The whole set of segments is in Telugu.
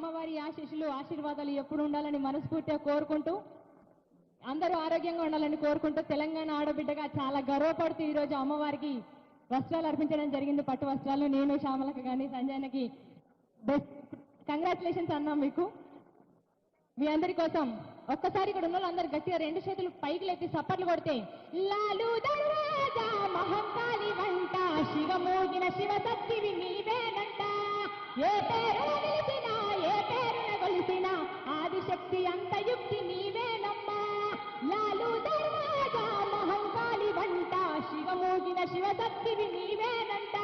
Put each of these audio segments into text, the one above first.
అమ్మవారి ఆశీస్సులు ఆశీర్వాదాలు ఎప్పుడు ఉండాలని మనస్ఫూర్తిగా కోరుకుంటూ అందరూ ఆరోగ్యంగా ఉండాలని కోరుకుంటూ తెలంగాణ ఆడబిడ్డగా చాలా గర్వపడుతూ ఈరోజు అమ్మవారికి వస్త్రాలు అర్పించడం జరిగింది. పట్టు వస్త్రాలు నేను శ్యామలకు కానీ సంజయనకి బెస్ట్. కంగ్రాచులేషన్స్ అన్నాం మీకు. మీ అందరి కోసం ఒక్కసారి ఇక్కడ ఉన్న అందరు గట్టిగా రెండు చేతులు పైకి లేపి సప్పట్లు కొడితే లాలు దర్వాజా మహంకాళి వంట శివమోగిన శివ సత్తివి నీవేనంట ఏ శక్తి నీవేనమ్మా లాలు దర్వాజా మహంకాళి వంట శివమోగిన శివశక్తివి నీవేనంట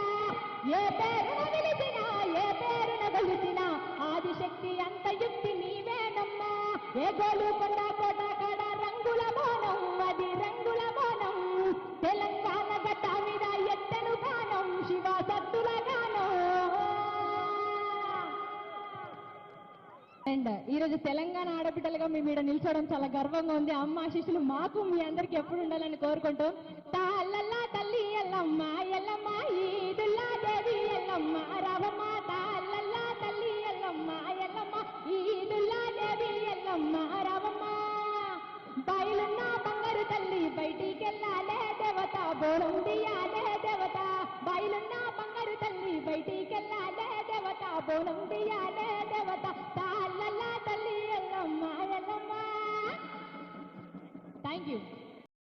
ఏ పేరున నిలిచినా ఏ పేరున గలిసినా ఆదిశక్తి అంత యుక్తి నీవేనమ్మా ఏ గోలు కొండ కోట కడ రంగుల మోనం అది అండ్ ఈ రోజు తెలంగాణ ఆడబిడ్డలుగా మీ మీద నిల్చోవడం చాలా గర్వంగా ఉంది. అమ్మ శిష్యులు మాకు మీ అందరికి ఎప్పుడు ఉండాలని కోరుకుంటూ తాళ్ళల్లా తల్లి ఎల్లమ్మ ఎల్లమ్మ ఈదుల్లా దేవి ఎల్లమ్మ రావమ్మ తాళ్ళల్లా తల్లి ఎల్లమ్మ ఎల్లమ్మ ఈదుల్లా దేవి ఎల్లమ్మ రావమ్మ. బయలున్న బంగారు తల్లి బయటికెళ్ళాలే దేవత బోరం దియాలే దేవత. బయలున్న బంగారు తల్లి బయటికెళ్ళాలే దేవత బోనం దియాలే దేవత. 定。